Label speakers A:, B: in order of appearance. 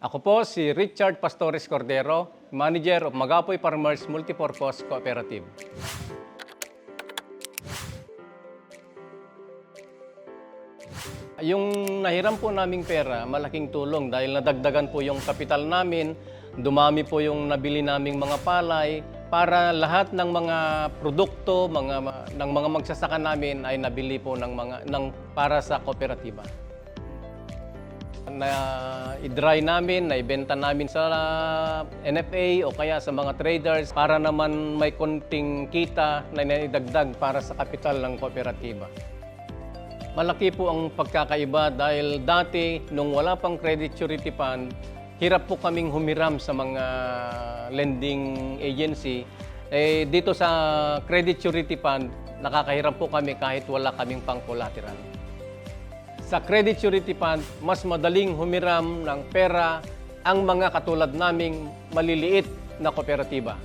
A: Ako po si Richard Pastores Cordero, Manager of Magapoy Farmers Multipurpose Cooperative. Yung nahiram po naming pera, malaking tulong dahil nadagdagan po yung kapital namin, dumami po yung nabili naming mga palay, para lahat ng mga produkto mga ng mga magsasaka namin ay nabili po ng mga ng para sa kooperatiba. Na i-dry namin, na ibenta namin sa NFA o kaya sa mga traders para naman may konting kita na naidagdag para sa kapital ng kooperatiba. Malaki po ang pagkakaiba dahil dati, nung wala pang credit surety fund, hirap po kaming humiram sa mga lending agency. Eh, dito sa credit surety fund, nakakahiram po kami kahit wala kaming pang collateral. Sa credit surety fund, mas madaling humiram ng pera ang mga katulad naming maliliit na kooperatiba.